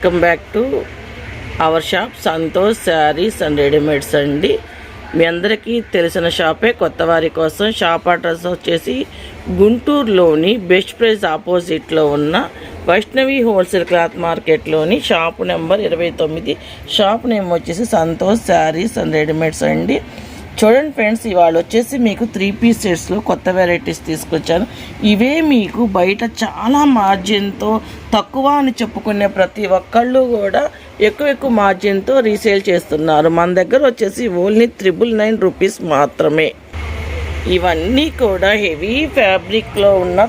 Welcome back to our shop Santosh sarees and readymades అండి. మీ అందరికీ తెలిసిన షాపే కొత్త వారి కోసం షాప్ అడ్రస్ వచ్చేసి గుంటూరులోని బెస్ట్ ప్రైస్ ఆపోజిట్లో ఉన్న వైష్ణవి హోల్సేల్ క్లాత్ మార్కెట్లోని షాప్ నెంబర్ ఇరవై తొమ్మిది. షాప్ నేమ్ వచ్చేసి సంతోష్ శారీస్ అండ్ రెడీమేడ్స్ అండి. చూడండి ఫ్రెండ్స్ ఇవాళ వచ్చేసి మీకు త్రీ పీస్ సెట్స్లో కొత్త వెరైటీస్ తీసుకొచ్చాను. ఇవే మీకు బయట చాలా మార్జిన్తో తక్కువ అని చెప్పుకునే ప్రతి ఒక్కళ్ళు కూడా ఎక్కువ ఎక్కువ మార్జిన్తో రీసేల్ చేస్తున్నారు. మన దగ్గర వచ్చేసి ఓన్లీ త్రిబుల్ నైన్ రూపీస్ మాత్రమే. ఇవన్నీ కూడా హెవీ ఫ్యాబ్రిక్లో ఉన్న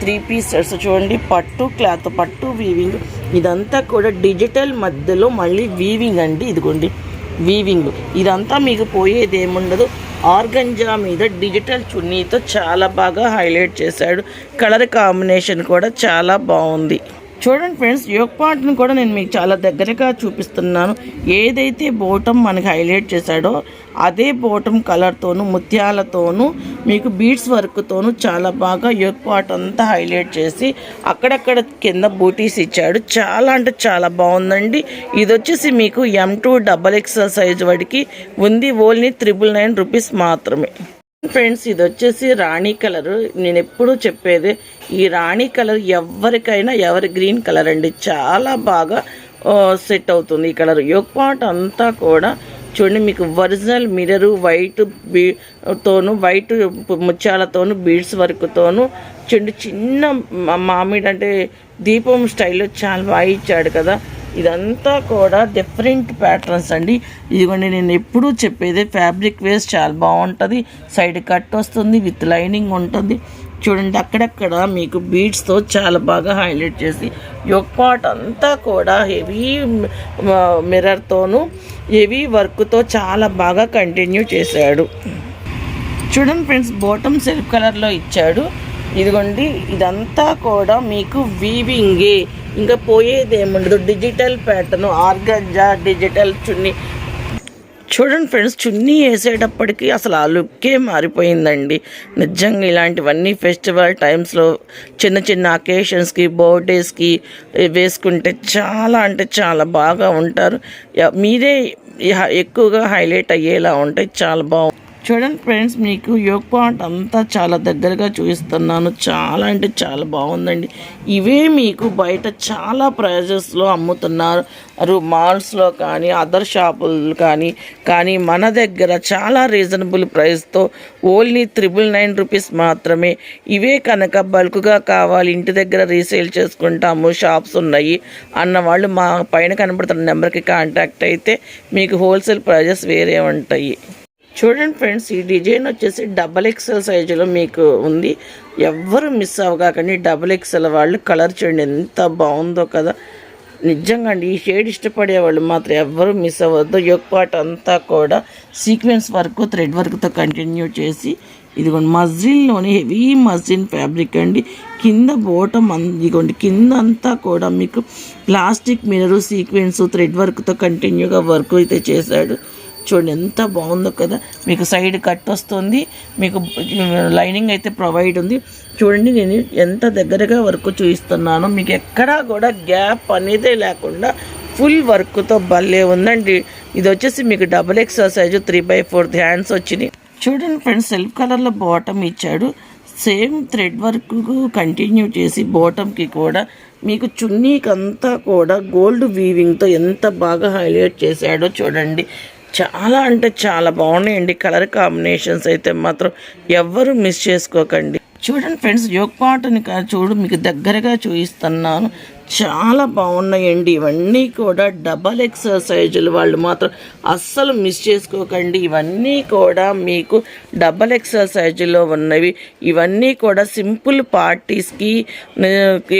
త్రీ పీస్ సెట్స్ చూడండి పట్టు క్లాత్ పట్టు వీవింగ్ ఇదంతా కూడా డిజిటల్ మధ్యలో మళ్ళీ వీవింగ్ అండి. ఇదిగోండి వీవింగ్ ఇదంతా మీకు పోయేది ఏముండదు ఆర్గంజా మీద డిజిటల్ చున్నీతో చాలా బాగా హైలైట్ చేశాడు. కలర్ కాంబినేషన్ కూడా చాలా బాగుంది. చూడండి ఫ్రెండ్స్ యోగ పార్ట్ని కూడా నేను మీకు చాలా దగ్గరగా చూపిస్తున్నాను. ఏదైతే బోటం మనకి హైలైట్ చేశాడో అదే బోటం కలర్తోను ముత్యాలతోనూ మీకు బీడ్స్ వర్క్తోనూ చాలా బాగా యోగ పార్ట్ అంతా హైలైట్ చేసి అక్కడక్కడ కింద బూటీస్ ఇచ్చాడు. చాలా అంటే చాలా బాగుందండి. ఇది వచ్చేసి మీకు M two double XL size వాడికి ఉంది. ఓన్లీ త్రిబుల్ నైన్ రూపీస్ మాత్రమే. ఫ్రెండ్స్ ఇది వచ్చేసి రాణి కలర్ నేను ఎప్పుడూ చెప్పేది ఈ రాణి కలర్ ఎవరికైనా ఎవరి గ్రీన్ కలర్ అండి. చాలా బాగా సెట్ అవుతుంది ఈ కలర్ యోగ్ పాట్ అంతా కూడా చూడండి మీకు ఒరిజినల్ మిరరు వైట్ బీ తోను వైట్ ముత్యాలతోను బీడ్స్ వర్క్తోను చూడండి చిన్న మామిడి అంటే దీపం స్టైల్లో చాలా బాగా ఇచ్చాడు కదా. ఇదంతా కూడా డిఫరెంట్ ప్యాటర్న్స్ అండి. ఇదిగోండి నేను ఎప్పుడూ చెప్పేది ఫ్యాబ్రిక్ వేస్ చాలా బాగుంటుంది. సైడ్ కట్ వస్తుంది విత్ లైనింగ్ ఉంటుంది. చూడండి అక్కడక్కడ మీకు బీడ్స్తో చాలా బాగా హైలైట్ చేసి యొక్క పార్ట్ అంతా కూడా హెవీ మిర్రర్తోనూ హెవీ వర్క్తో చాలా బాగా కంటిన్యూ చేశాడు. చూడండి ఫ్రెండ్స్ బాటమ్ సెల్ఫ్ కలర్లో ఇచ్చాడు. ఇదిగోండి ఇదంతా కూడా మీకు వీవింగే ఇంకా పోయేది ఏముండదు. Digital pattern organza digital chunni. చూడండి ఫ్రెండ్స్ చున్నీ వేసేటప్పటికి అసలు ఆ లుక్కే మారిపోయిందండి. నిజంగా ఇలాంటివన్నీ ఫెస్టివల్ టైమ్స్లో చిన్న చిన్న అకేషన్స్కి బర్త్డేస్కి వేసుకుంటే చాలా అంటే చాలా బాగా ఉంటారు. మీరే ఎక్కువగా హైలైట్ అయ్యేలా ఉంటాయి చాలా బాగుంది చూడండి ఫ్రెండ్స్ మీకు యోగ్ పాయింట్ అంతా చాలా దగ్గరగా చూపిస్తున్నాను. చాలా అంటే చాలా బాగుందండి. ఇవే మీకు బయట చాలా ప్రైజెస్లో అమ్ముతున్నారు. మాల్స్లో కానీ అదర్ షాపులు కానీ కానీ మన దగ్గర చాలా రీజనబుల్ ప్రైస్తో ఓన్లీ త్రిబుల్ నైన్ రూపీస్ మాత్రమే. ఇవే కనుక బల్క్గా కావాలి ఇంటి దగ్గర రీసేల్ చేసుకుంటాము షాప్స్ ఉన్నాయి అన్న వాళ్ళు మా పైన కనబడుతున్న నెంబర్కి కాంటాక్ట్ అయితే మీకు హోల్సేల్ ప్రైజెస్ వేరే ఉంటాయి. చూడండి ఫ్రెండ్స్ ఈ డిజైన్ వచ్చేసి డబల్ ఎక్సెల్ సైజులో మీకు ఉంది. ఎవ్వరు మిస్ అవ్వగాకండి డబల్ ఎక్సెల్ వాళ్ళు కలర్ చూడండి ఎంత బాగుందో కదా. నిజంగా అండి ఈ షేడ్ ఇష్టపడే వాళ్ళు మాత్రం ఎవ్వరు మిస్ అవ్వద్దు. యొక్క పార్ట్ అంతా కూడా సీక్వెన్స్ వర్క్ థ్రెడ్ వర్క్తో కంటిన్యూ చేసి ఇదిగోండి మజిల్లోని హెవీ మజిల్ ఫ్యాబ్రిక్ అండి. కింద బోటం అన్ ఇదిగోండి కింద అంతా కూడా మీకు ప్లాస్టిక్ మినరు సీక్వెన్స్ థ్రెడ్ వర్క్తో కంటిన్యూగా వర్క్ అయితే చేశాడు. చూడండి ఎంత బాగుందో కదా. మీకు సైడ్ కట్ వస్తుంది మీకు లైనింగ్ అయితే ప్రొవైడ్ ఉంది. చూడండి నేను ఎంత దగ్గరగా వర్క్ చూపిస్తున్నాను మీకు ఎక్కడా కూడా గ్యాప్ అనేదే లేకుండా ఫుల్ వర్క్తో భలే ఉందండి. ఇది వచ్చేసి మీకు double XL size three by fourth hands వచ్చినాయి. చూడండి ఫ్రెండ్స్ సెల్ఫ్ కలర్లో బాటమ్ ఇచ్చాడు. సేమ్ థ్రెడ్ వర్క్ కంటిన్యూ చేసి బాటమ్కి కూడా మీకు చున్నీకి అంతా కూడా గోల్డ్ వీవింగ్తో ఎంత బాగా హైలైట్ చేశాడో చూడండి. చాలా అంటే చాలా బాగున్నాయండి. కలర్ కాంబినేషన్స్ అయితే మాత్రం ఎవ్వరు మిస్ చేసుకోకండి. చూడండి ఫ్రెండ్స్ యోగ్ పాటని చూడు మీకు దగ్గరగా చూపిస్తున్నాను. చాలా బాగున్నాయండి. ఇవన్నీ కూడా డబల్ ఎక్సర్సైజులు వాళ్ళు మాత్రం అస్సలు మిస్ చేసుకోకండి. ఇవన్నీ కూడా మీకు డబల్ ఎక్సర్సైజులో ఉన్నవి. ఇవన్నీ కూడా సింపుల్ పార్టీస్కి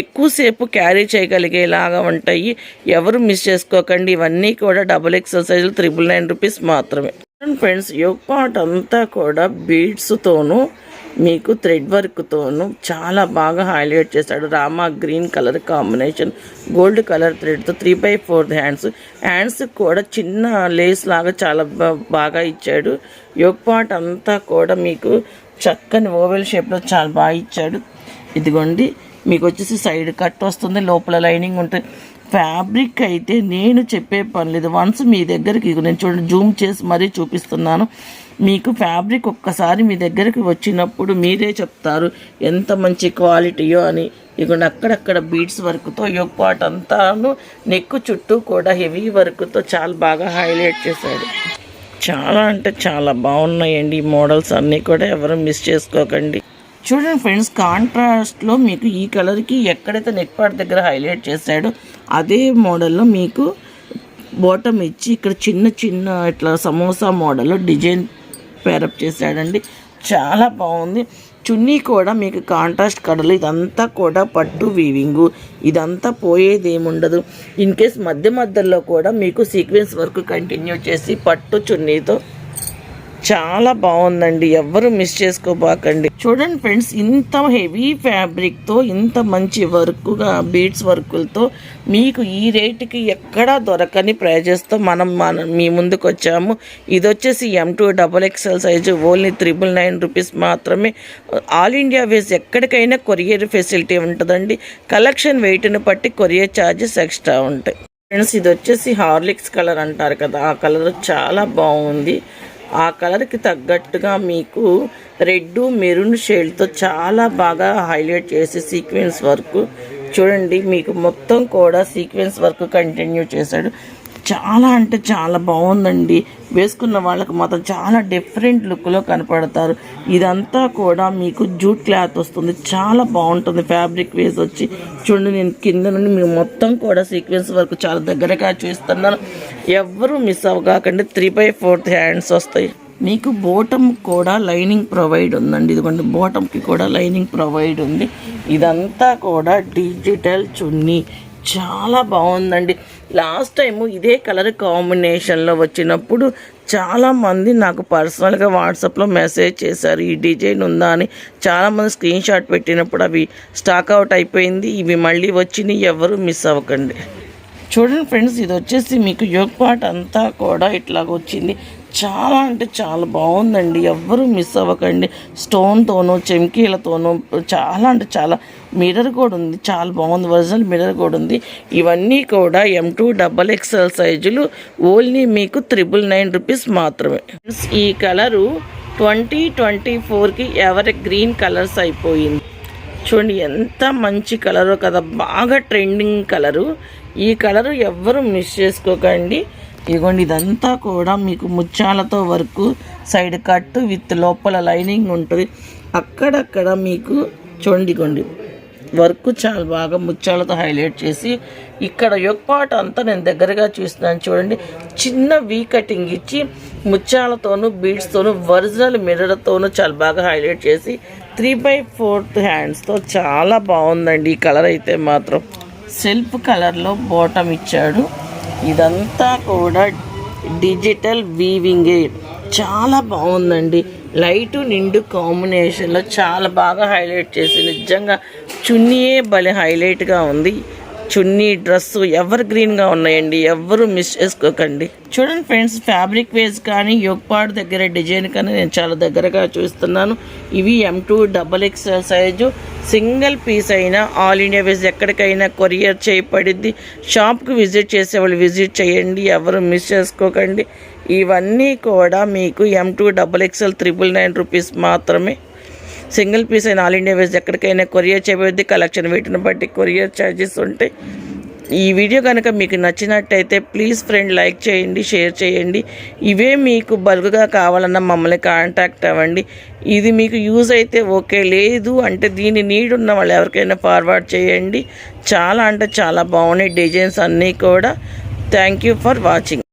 ఎక్కువసేపు క్యారీ చేయగలిగేలాగా ఉంటాయి. ఎవరు మిస్ చేసుకోకండి. ఇవన్నీ కూడా డబల్ ఎక్సర్సైజులు త్రిబుల్ నైన్ రూపీస్ మాత్రమే. ఫ్రెండ్స్ యోగ్ పాట అంతా కూడా బీడ్స్తోనూ మీకు థ్రెడ్ వర్క్తోను చాలా బాగా హైలైట్ చేశాడు. Rama green colour combination gold colour థ్రెడ్తో three by four hands. Hands కూడా చిన్న లేస్ లాగా చాలా బాగా ఇచ్చాడు. యోగ్ పార్ట్ అంతా కూడా మీకు చక్కని ఓవెల్ షేప్లో చాలా బాగా ఇచ్చాడు. ఇదిగోండి మీకు వచ్చేసి సైడ్ కట్ వస్తుంది లోపల లైనింగ్ ఉంటుంది ఫ్యాబ్రిక్ అయితే నేను చెప్పే పని లేదు. వన్స్ మీ దగ్గరికి ఇగో నేను చూడండి జూమ్ చేసి మరీ చూపిస్తున్నాను. మీకు ఫ్యాబ్రిక్ ఒక్కసారి మీ దగ్గరికి వచ్చినప్పుడు మీరే చెప్తారు ఎంత మంచి క్వాలిటీయో అని. ఇగోండి అక్కడక్కడ బీడ్స్ వర్క్తో యోగ్ అంతాను నెక్ చుట్టూ కూడా హెవీ వర్క్తో చాలా బాగా హైలైట్ చేశాడు. చాలా అంటే చాలా బాగున్నాయండి ఈ మోడల్స్ అన్నీ కూడా ఎవరు మిస్ చేసుకోకండి. చూడండి ఫ్రెండ్స్ కాంట్రాస్ట్లో మీకు ఈ కలర్కి ఎక్కడైతే నెక్ పార్ట్ దగ్గర హైలైట్ చేశాడో అదే మోడల్లో మీకు బాటమ్ ఇచ్చి ఇక్కడ చిన్న చిన్న ఇట్లా సమోసా మోడల్లో డిజైన్ పేరప్ చేశాడండి. చాలా బాగుంది. చున్నీ కూడా మీకు కాంట్రాస్ట్ కడలు ఇదంతా కూడా పట్టు వీవింగు ఇదంతా పోయేది ఏముండదు ఇన్ కేస్ మధ్య మధ్యలో కూడా మీకు సీక్వెన్స్ వర్క్ కంటిన్యూ చేసి పట్టు చున్నీతో చాలా బాగుందండి. ఎవ్వరు మిస్ చేసుకోబాకండి. చూడండి ఫ్రెండ్స్ ఇంత హెవీ ఫ్యాబ్రిక్తో ఇంత మంచి వర్క్గా బీడ్స్ వర్కులతో మీకు ఈ రేటుకి ఎక్కడా దొరకని ప్రైజెస్తో మనం మన మీ ముందుకు వచ్చాము ఇది వచ్చేసి M two double XL size only triple nine rupees మాత్రమే. ఆల్ ఇండియా వేస్ ఎక్కడికైనా కొరియర్ ఫెసిలిటీ ఉంటుందండి. కలెక్షన్ వెయిట్ని బట్టి కొరియర్ ఛార్జెస్ ఎక్స్ట్రా ఉంటాయి. ఫ్రెండ్స్ ఇది వచ్చేసి హార్లిక్స్ కలర్ అంటారు కదా ఆ కలర్ చాలా బాగుంది. ఆ కలర్కి తగ్గట్టుగా మీకు రెడ్ మెరూన్ షేడ్తో చాలా బాగా హైలైట్ చేసి సీక్వెన్స్ వర్క్. చూడండి మీకు మొత్తం కూడా సీక్వెన్స్ వర్క్ కంటిన్యూ చేశాడు. చాలా అంటే చాలా బాగుందండి. వేసుకున్న వాళ్ళకి మాత్రం చాలా డిఫరెంట్ లుక్లో కనపడతారు. ఇదంతా కూడా మీకు జూట్ క్లాత్ వస్తుంది. చాలా బాగుంటుంది ఫ్యాబ్రిక్ వేసి వచ్చి. చూడండి నేను కింద నుండి మీరు మొత్తం కూడా సీక్వెన్స్ వర్క్ చాలా దగ్గరగా చూస్తున్నాను ఎవ్వరూ మిస్ అవ్వకండి త్రీ బై ఫోర్త్ హ్యాండ్స్ వస్తాయి. మీకు బోటం కూడా లైనింగ్ ప్రొవైడ్ ఉందండి. ఇదిగోండి బోటంకి కూడా లైనింగ్ ప్రొవైడ్ ఉంది. ఇదంతా కూడా డిజిటల్ చున్నీ. చాలా బాగుందండి. లాస్ట్ టైము ఇదే కలర్ కాంబినేషన్లో వచ్చినప్పుడు చాలామంది నాకు పర్సనల్గా వాట్సాప్లో మెసేజ్ చేశారు ఈ డిజైన్ ఉందా? అని. చాలామంది స్క్రీన్ షాట్ పెట్టినప్పుడు అవి స్టాక్ అవుట్ అయిపోయింది. ఇవి మళ్ళీ వచ్చినాయి. ఎవరు మిస్ అవ్వకండి. చూడండి ఫ్రెండ్స్ ఇది వచ్చేసి మీకు యోగ్ పాట్ అంతా కూడా ఇట్లాగ వచ్చింది. చాలా అంటే చాలా బాగుందండి. ఎవ్వరూ మిస్ అవ్వకండి. స్టోన్తోనూ చెంకీలతోనూ చాలా అంటే చాలా. మిర్రర్ కూడా ఉంది. చాలా బాగుంది. ఒరిజినల్ మిర్రర్ కూడా ఉంది. ఇవన్నీ కూడా ఎం టూ డబల్ ఎక్స్ఎల్ సైజులు. ఓన్లీ మీకు త్రిబుల్ నైన్ రూపీస్ మాత్రమే. ఈ కలరు ట్వంటీ ట్వంటీ ఫోర్కి ఎవరి గ్రీన్ కలర్స్ అయిపోయింది. చూడండి ఎంత మంచి కలరో కదా. బాగా ట్రెండింగ్ కలరు. ఈ కలరు ఎవ్వరు మిస్ చేసుకోకండి. ఇదిగోండి ఇదంతా కూడా మీకు ముత్యాలతో వర్క్ సైడ్ కట్ విత్ లోపల లైనింగ్ ఉంటుంది. అక్కడక్కడ మీకు చూడండిగోండి వర్క్ చాలా బాగా ముత్యాలతో హైలైట్ చేసి ఇక్కడ యొక్కపాటు అంతా నేను దగ్గరగా చూస్తున్నాను చూడండి. చిన్న వీ కటింగ్ ఇచ్చి ముత్యాలతోనూ బీడ్స్తోనూ ఒరిజినల్ మిర్రర్తోనూ చాలా బాగా హైలైట్ చేసి త్రీ బై ఫోర్త్ హ్యాండ్స్తో చాలా బాగుందండి ఈ కలర్ అయితే మాత్రం. సెల్ఫ్ కలర్లో బోటం ఇచ్చాడు. ఇదంతా కూడా డిజిటల్ వీవింగే. చాలా బాగుందండి. లైట్ నిండు కాంబినేషన్లో చాలా బాగా హైలైట్ చేసి నిజంగా చున్నీయే భలే హైలైట్గా ఉంది. చున్నీ డ్రెస్సు ఎవర్ గ్రీన్గా ఉన్నాయండి? ఎవరు మిస్ చేసుకోకండి. చూడండి ఫ్రెండ్స్ ఫ్యాబ్రిక్ వేస్ కానీ యోగ్పాడ్ దగ్గర డిజైన్ కానీ నేను చాలా దగ్గరగా చూస్తున్నాను. ఇవి M two double XL size single piece అయినా ఆల్ ఇండియా వేస్ ఎక్కడికైనా కొరియర్ చేయబడిద్ది. షాప్కి విజిట్ చేసేవాళ్ళు విజిట్ చేయండి ఎవరు మిస్ చేసుకోకండి. ఇవన్నీ కూడా మీకు M two double XL triple nine rupees మాత్రమే సింగిల్ పీస్ అయిన ఆల్ ఇండియా వేస్ ఎక్కడికైనా కొరియర్ చేయబోద్ది కలెక్షన్ వీటిని బట్టి కొరియర్ ఛార్జెస్ ఉంటాయి ఈ వీడియో కనుక మీకు నచ్చినట్టయితే ప్లీజ్ ఫ్రెండ్ లైక్ చేయండి షేర్ చేయండి. ఇవే మీకు బల్క్గా కావాలన్నా మమ్మల్ని కాంటాక్ట్ అవ్వండి. ఇది మీకు యూజ్ అయితే ఓకే లేదు అంటే దీని నీడ్ ఉన్న వాళ్ళు ఎవరికైనా ఫార్వర్డ్ చేయండి. చాలా అంటే చాలా బాగున్నాయి డిజైన్స్ అన్నీ కూడా. Thank you for watching.